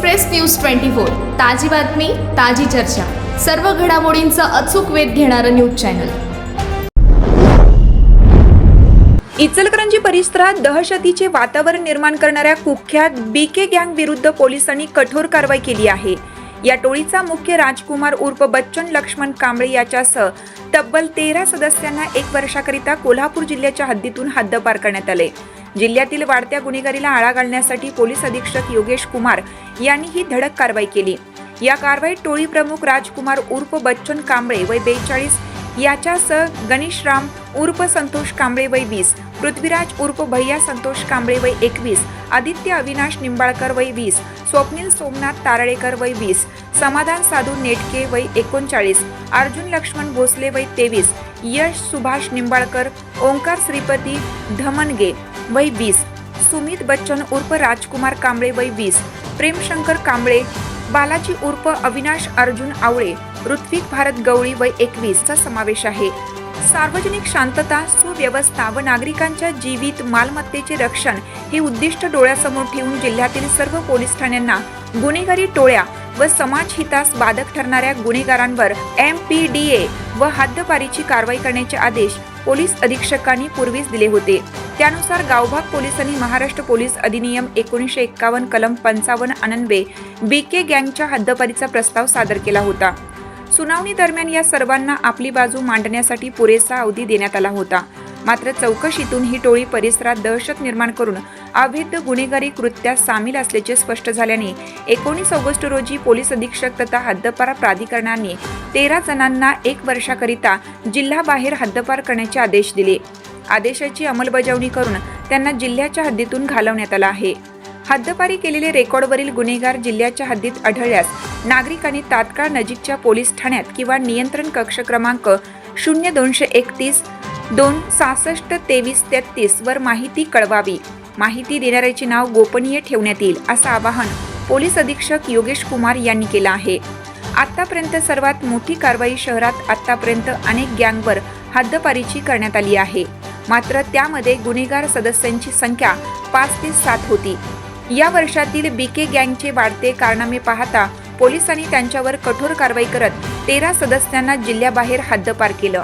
Express news twenty four ताजी बातमी ताजी चर्चा. सर्व घडामोडींचा अचूक वेध घेणारं न्यूज चॅनल. इचलकरंजी परिसरात दहशतीचे वातावरण निर्माण करणाऱ्या कुख्यात बी के गँग विरुद्ध पोलिसांनी कठोर कारवाई केली आहे. या टोळीचा मुख्य राजकुमार उर्फ बच्चन लक्ष्मण कांबळे याच्यासह तब्बल तेरा सदस्यांना एक वर्षाकरिता कोल्हापूर जिल्ह्याच्या हद्दीतून हद्दपार करण्यात आले. जिल्ह्यातील वाढत्या गुन्हेगारीला आळा घालण्यासाठी पोलीस अधीक्षक योगेश कुमार यांनी ही धडक कारवाई केली. या कारवाईत टोळी प्रमुख राजकुमार उर्फ बच्चन कांबळे वय बेचाळीस याच्यासह गणेशराम उर्फ संतोष कांबळे वय वीस पृथ्वीराज उर्फ भैया संतोष कांबळे वय एकवीस आदित्य अविनाश निंबाळकर वय वीस स्वप्नील सोमनाथ तारळेकर वय वीस समाधान साधू नेटके वय एकोणचाळीस अर्जुन लक्ष्मण भोसले वय तेवीस यश सुभाष निंबाळकर ओंकार श्रीपती धमनगे वय वीस. सुमित बच्चन उर्फ राजकुमार कांबळे वय वीस. प्रेमशंकर कांबळे बालाजी उर्फ अविनाश अर्जुन आवळे ऋत्विक भारत गवळी वय एकवीसचा समावेश आहे. सार्वजनिक शांतता सुव्यवस्था व नागरिकांच्या जीवित मालमत्तेचे रक्षण हे उद्दिष्ट डोळ्यासमोर ठेवून जिल्ह्यातील सर्व पोलीस ठाण्यांना गुन्हेगारी टोळ्या व समाज हितास बाधक ठरणाऱ्या गुन्हेगारांवर एम पी डी ए व हद्दपारीची कारवाई करण्याचे आदेश पोलीस अधीक्षकांनी पूर्वीच दिले होते. त्यानुसार गावभाग पोलिसांनी महाराष्ट्र पोलीस अधिनियम एकोणीसशे एक्कावन्न कलम पंचावन्न अनन्वे बी के गँगच्या हद्दपारीचा प्रस्ताव सादर केला होता. सुनावणी दरम्यान या सर्वांना आपली बाजू मांडण्यासाठी पुरेसा अवधी देण्यात आला होता. मात्र चौकशीतून ही टोळी परिसरात दहशत निर्माण करून अवैध गुन्हेगारी कृत्यात सामील असल्याचे स्पष्ट झाल्याने एकोणीस ऑगस्ट रोजी पोलीस अधीक्षक तथा हद्दपार प्राधिकरणाने तेरा जणांना एक वर्षाकरिता जिल्हाबाहेर हद्दपार करण्याचे आदेश दिले. आदेशाची अंमलबजावणी करून त्यांना जिल्ह्याच्या हद्दीतून घालवण्यात आला आहे. हद्दपारी केलेले रेकॉर्डवरील गुन्हेगार जिल्ह्याच्या हद्दीत आढळल्यास नागरिकांनी तात्काळ नजीकच्या पोलीस ठाण्यात किंवा नियंत्रण कक्ष क्रमांक शून्य दोनशे एकतीस दोन सहासष्ट तेवीस तेहतीस वर माहिती कळवावी. माहिती देणाऱ्याचे नाव गोपनीय ठेवण्यात येईल असं आवाहन पोलीस अधीक्षक योगेश कुमार यांनी केलं आहे. आतापर्यंत सर्वात मोठी कारवाई शहरात आतापर्यंत अनेक गँगवर हद्दपारीची करण्यात आली आहे. मात्र त्यामध्ये गुन्हेगार सदस्यांची संख्या पाच ते सात होती. या वर्षातील बीके गँगचे वाढते कारनामे पाहता पोलिसांनी त्यांच्यावर कठोर कारवाई करत तेरा सदस्यांना जिल्ह्याबाहेर हद्दपार केलं.